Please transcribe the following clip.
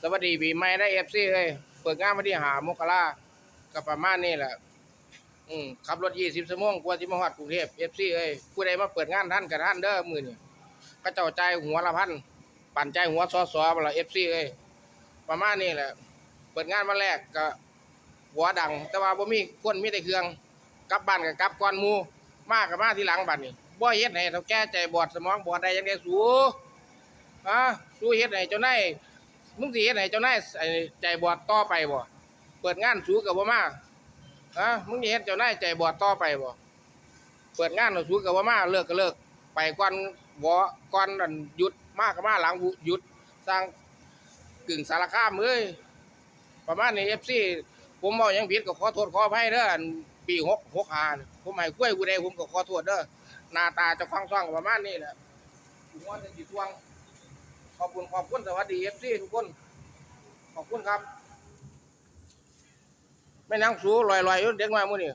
สวัสดีปีใหม่ได้เอฟซีเลยเปิดงานวันที่หามกราก็ประมาณนี้แหละอืมขับรถยี่สิบชั่วโมงกว่าที่มาฮอดกรุงเทพเอฟซีเอ้ยผู้ใดมาเปิดงานท่านกับท่านเด้อมือนี่ก็เจ้าใจหัวละพันปั่นใจหัวซอสอบ่ละเอฟซีเอ้ยประมาณนี้แหละ เปิดงานมาแรกก็หัวดัง แต่ว่าบ่มีคนมีแต่เครื่องกลับบ้านก็กลับก่อนมูมาก็มาที่หลังบัดนี้บ่เฮ็ดให้เฒ่าแก่ใจบอดสมองบอดได้จังได๋สู ฮะสู้เฮ็ดให้เจ้านายมึงสิเฮ็ดให้เจ้านายใจบอดต่อไปบ่เปิดงานสูก็บ่มาฮะมึงนี่เฮ็ดเจ้านายใจบอดต่อไปบ่เปิดงานสู้ก็บ่มาเลิกก็เลิก ไปก่อนบ่ก่อนอันหยุดมาก็มาหลังหยุดสร้างกึ่งสารคามเอ้ยประมาณนี้ FC ผมเว้ายังผิดก็ขอโทษขออภัยเด้ออันปี6 65นี่ผมให้กล้วยผู้ใดผมก็ขอโทษเด้อหน้าตาจะฟังซ่องก็ประมาณนี้แหละหัวจะสิทวง คุณขอบคุณสวัสดีเอฟซีทุกคน ขอบคุณครับแม่นางสูลอยๆอยู่เด็กน้อยมื้อนี้